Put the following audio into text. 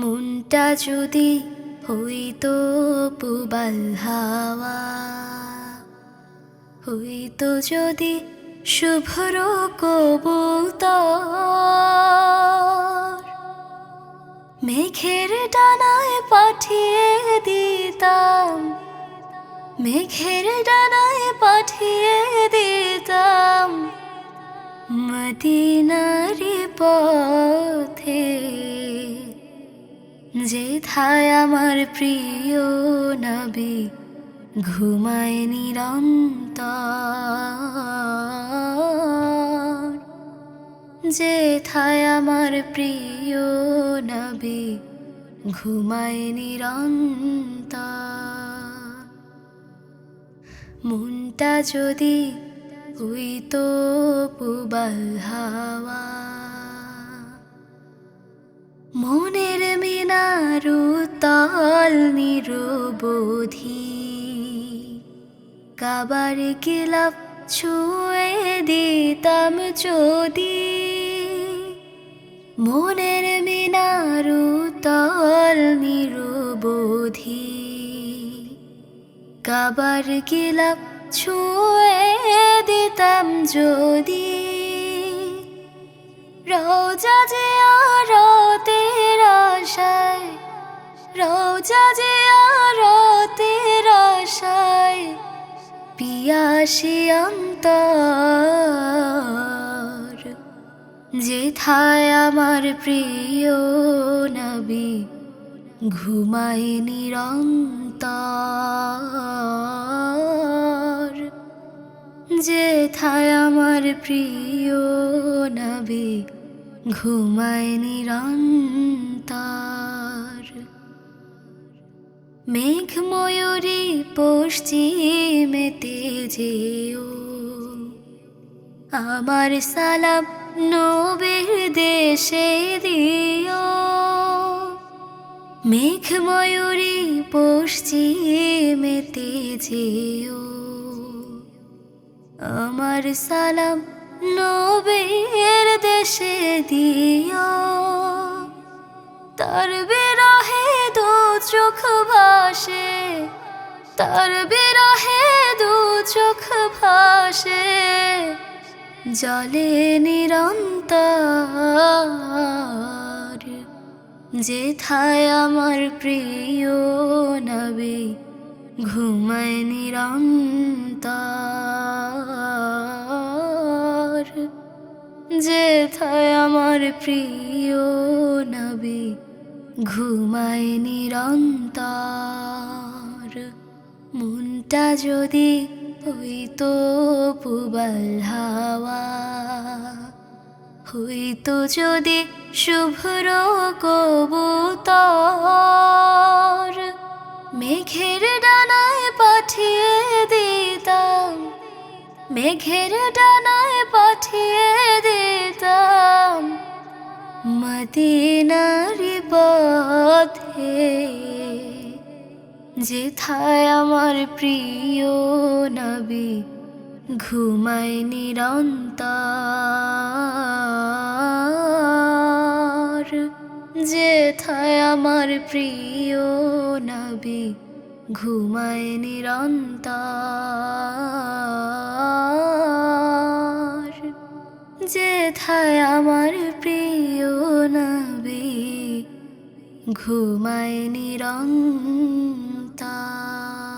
মনটা যদি হইতো পুবাল হাওয়া হইতো যদি শুভ্র কবুতর, মেঘের ডানায় পাঠিয়ে দিতাম, মেঘের ডানায় পাঠিয়ে দিতাম, মদিনারি পথে যেথায় আমার প্রিয় নবী, ঘুমায় নিরন্তর। যেথায় আমার প্রিয় নবী, ঘুমায় নিরন্তর। মনটা যদি হইতো পুবাল হাওয়া মনের মিনারু তল নিরবধি। কাবার গিলাপ ছুঁয়ে দিতাম যদি। মনের মিনারু তল নিরবধি। কাবার গিলাপ ছুঁয়ে দিতাম যদি। রোজা যে আরতের আশায়, রোজা যে আরতের আশায়, পিয়াসি অন্তর, যেথায় আমার প্রিয় নবী ঘুমায় নিরন্তর, যেথায় আমার প্রিয় নবী ঘুমায় নিরন্তর। মেঘ ময়ূরী পশ্চিমেতে যেও আমার সালাম নবীর দেশে দিও। মেঘ ময়ূরী পশ্চিমেতে যেও আমার সালাম নবীর দেশে দিও। তার বিরহে দু চোখ ভাসে, তার বিরহে দু চোখ ভাসে, জলে নিরন্তর। যেথায় আমার প্রিয় নবী, ঘুমায় নিরন্তর। যেথায় আমার প্রিয় নবী, ঘুমায় নিরন্তর। মনটা যদি হইতো পুবাল হাওয়া, হইতো যদি শুভ্র কবুতর, মেঘের ডানায় পাঠিয়ে দিতাম মেঘের ডানায় পাঠিয়ে দিতাম মদিনারি পথে। যেথায় আমার প্রিয় নবী ঘুমায় নিরন্তর। যেথায় আমার প্রিয় নবী ঘুমায় নিরন্তর। যেথায় আমার প্রিয় নবী? ঘুমায় নিরন্তর।